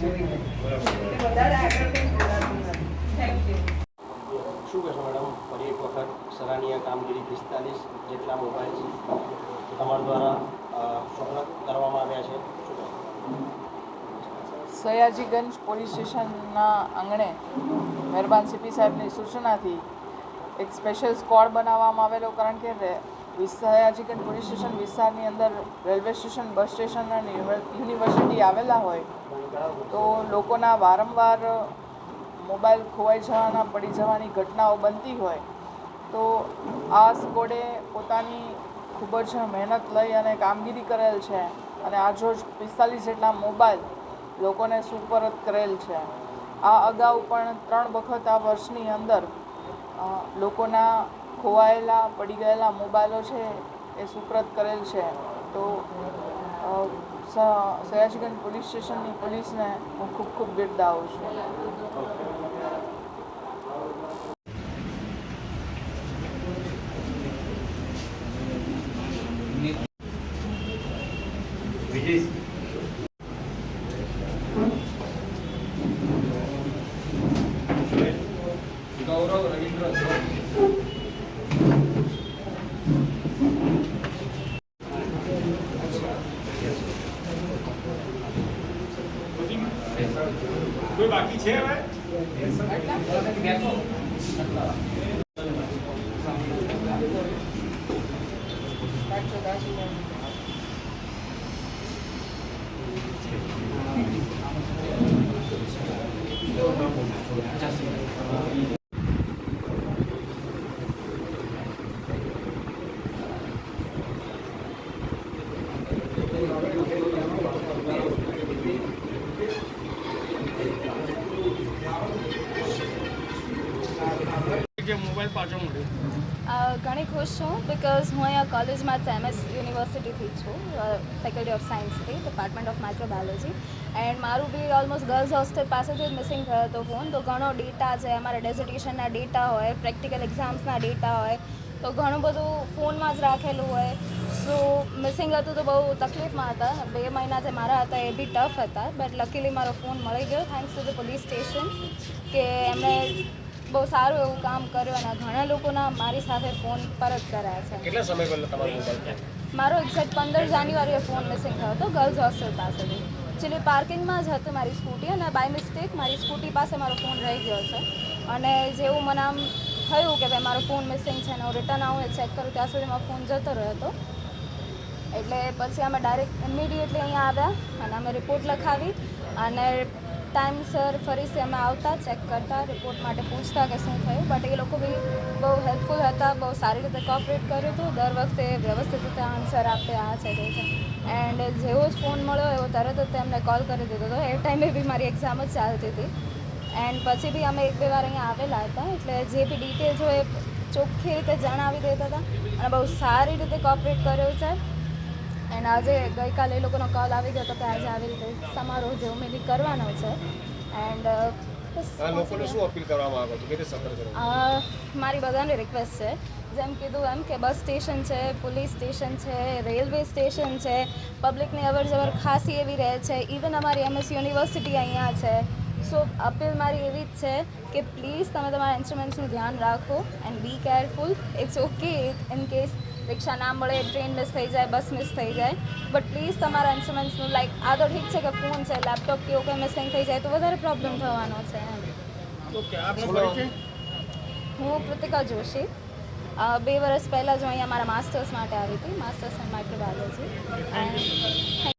શું કહેશો મેડમ ફરી એક વખત સરાહનીય કામગીરી પિસ્તાલીસ જેટલા મોબાઈલ તમારા દ્વારા સફળ કરવામાં આવ્યા છે સયાજીગંજ પોલીસ સ્ટેશનના આંગણે મહેરબાન સીપી સાહેબની સૂચનાથી એક સ્પેશિયલ સ્કોડ બનાવવામાં આવેલો કારણ કે સયાજીગંજ પોલીસ સ્ટેશન વિસ્તારની અંદર રેલવે સ્ટેશન, બસ સ્ટેશન અને યુનિવર્સિટી આવેલા હોય, તો લોકોના વારંવાર મોબાઈલ ખોવાઈ જવાના, પડી જવાની ઘટનાઓ બનતી હોય, તો આ સ્કોડે પોતાની ખૂબ જ મહેનત લઈ અને કામગીરી કરેલ છે અને આજરોજ પિસ્તાલીસ જેટલા મોબાઈલ લોકોને સુપરત કરેલ છે. આ અગાઉ પણ ત્રણ વખત આ વર્ષની અંદર લોકોના ખોવાયેલા, પડી ગયેલા મોબાઈલો છે એ સુપ્રત કરેલ છે. તો સયાજીગંજ પોલીસ સ્ટેશનની પોલીસને હું ખૂબ ખૂબ બિરદાવું છું. કોઈ બાકી છે હવે? કે મોબાઈલ પાછો મળ્યો ઘણી ખુશ છું બિકોઝ હું અહીંયા કોલેજમાં એમએસ યુનિવર્સિટીથી છું ફેકલ્ટી ઓફ સાયન્સથી ડિપાર્ટમેન્ટ ઓફ માઇક્રોબાયોલોજી એન્ડ મારું બી ઓલમોસ્ટ ગર્લ્સ હોસ્ટેલ પાસેથી જ મિસિંગ થયો હતો ફોન તો ઘણો ડેટા છે, અમારા ડેઝર્ટેશનના ડેટા હોય પ્રેક્ટિકલ એક્ઝામ્સના ડેટા હોય, તો ઘણું બધું ફોનમાં જ રાખેલું હોય. સો મિસિંગ હતું તો બહુ તકલીફમાં હતા. બે મહિના જે મારા હતા, એ બી ટફ હતા. બટ લકીલી મારો ફોન મળી ગયો thanks to the police station કે એમણે બહુ સારું એવું કામ કર્યું અને ઘણા લોકોના મારી સાથે ફોન પરત કર્યા છે. કેટલા સમય પહેલા તમારો મોબાઈલ મારો એક્ઝેક્ટ પંદર જાન્યુઆરીએ ફોન મિસિંગ થયો હતો ગર્લ્સ હોસ્ટેલ પાસેથી. એકચ્યુઅલી પાર્કિંગમાં જ હતી મારી સ્કૂટી અને બાય મિસ્ટેક મારી સ્કૂટી પાસે મારો ફોન રહી ગયો છે. અને જેવું મને આમ થયું કે ભાઈ મારો ફોન મિસિંગ છે અને હું રિટર્ન આવું એ ચેક કરું ત્યાં સુધી મારો ફોન જતો રહ્યો હતો. એટલે પછી અમે ડાયરેક્ટ ઇમિડિયેટલી અહીંયા આવ્યા અને અમે રિપોર્ટ લખાવી અને ટાઈમસર ફરીથી અમે આવતા ચેક કરતા રિપોર્ટ માટે પૂછતા કે શું થયું. બટ એ લોકો બી બહુ હેલ્પફુલ હતા, બહુ સારી રીતે કોઓપરેટ કર્યું હતું. દર વખતે વ્યવસ્થિત રીતે આન્સર આપે, આ છે, તે છે. એન્ડ જેવો જ ફોન મળ્યો, એવો તરત જ તેમને કોલ કરી દીધો હતો. એ ટાઈમે બી મારી એક્ઝામ જ ચાલતી હતી. એન્ડ પછી બી અમે એક બે વાર અહીંયા આવેલા હતા. એટલે જે બી ડિટેલ્સ હોય એ ચોખ્ખી રીતે જણાવી દેતા હતા. અને બહુ સારી રીતે કોઓપરેટ કર્યો છે. એન્ડ આજે ગઈકાલે એ લોકોનો કોલ આવી ગયો હતો કે આજે આવી રીતે સમારોહ જે મેં કરવાનો છે. એન્ડ લોકોને શું અપીલ કરવા માંગો છો? સતર્ક મારી બધાને રિક્વેસ્ટ છે. જેમ કીધું એમ કે બસ સ્ટેશન છે પોલીસ સ્ટેશન છે રેલવે સ્ટેશન છે પબ્લિકની અવર જવર ખાસી એવી રહે છે. ઇવન અમારી એમએસ યુનિવર્સિટી અહીંયા છે. સો અપીલ મારી એવી જ છે કે પ્લીઝ તમે તમારા ઇન્સ્ટ્રુમેન્ટ્સનું ધ્યાન રાખો and be careful it's okay in case રિક્ષા ના મળે ટ્રેન મિસ થઈ જાય બસ મિસ થઈ જાય. બટ પ્લીઝ તમારા ઇન્સ્ટ્રુમેન્ટ્સનું લાઈક આ તો ઠીક છે કે ફોન છે લેપટોપ કે એવું કંઈ મિસિંગ થઈ જાય તો વધારે પ્રોબ્લેમ થવાનો છે એમ. હું કૃતિકા જોશી. બે વર્ષ પહેલાં જ હું અહીંયા મારા માસ્ટર્સ માટે આવી હતી માસ્ટર્સ ઇન માઇક્રોબાયોલોજી એન્ડ